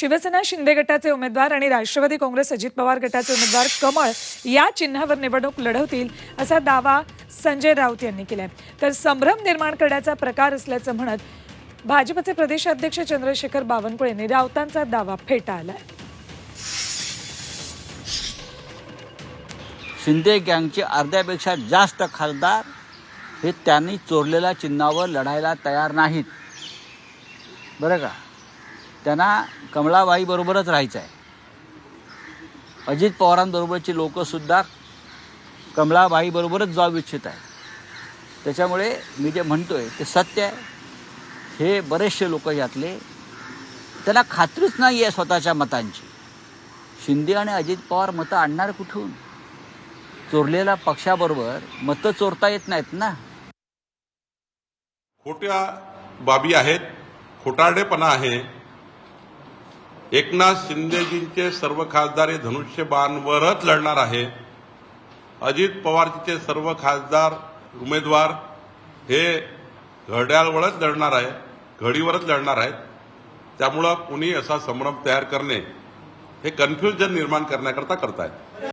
शिवसेना शिंदे गटाचे उमेदवार आणि राष्ट्रवादी काँग्रेस अजित पवार गटाचे उमेदवार कमळ या चिन्हावर निवडणूक लढवतील असा दावा संजय राऊत यांनी केलाय. तर संभ्रम निर्माण करण्याचा प्रकार असल्याचं म्हणत भाजपचे प्रदेशाध्यक्ष चंद्रशेखर बावनकुळे यांनी राऊतांचा दावा फेटाळलाय. शिंदे गँगचे अर्ध्यापेक्षा जास्त खासदार हे त्यांनी चोरलेल्या चिन्हावर लढायला तयार नाहीत. बरं का? त्यांना कमलाबाईबरोबरच राहायचं आहे अजित पवारांबरोबरची लोकंसुद्धा कमलाबाईबरोबरच जाऊ इच्छित आहे त्याच्यामुळे मी जे म्हणतो आहे ते सत्य आहे. हे बरेचसे लोक यातले त्याला खात्रीच नाही आहे स्वतःच्या मतांची. शिंदे आणि अजित पवार मतं आणणार कुठून? चोरलेल्या पक्षाबरोबर मतं चोरता येत नाहीत ना? खोट्या बाबी आहेत खोटारडेपणा आहे. एकनाथ शिंदेजींचे सर्व खासदार हे धनुष्यबाणवरच लढणार आहे. अजित पवारजीचे सर्व खासदार उमेदवार हे घड्याळवरच लढणार आहे घडीवरच लढणार आहेत. त्यामुळं कुणी असा संभ्रम तयार करणे हे कन्फ्युजन निर्माण करण्याकरता करतायत.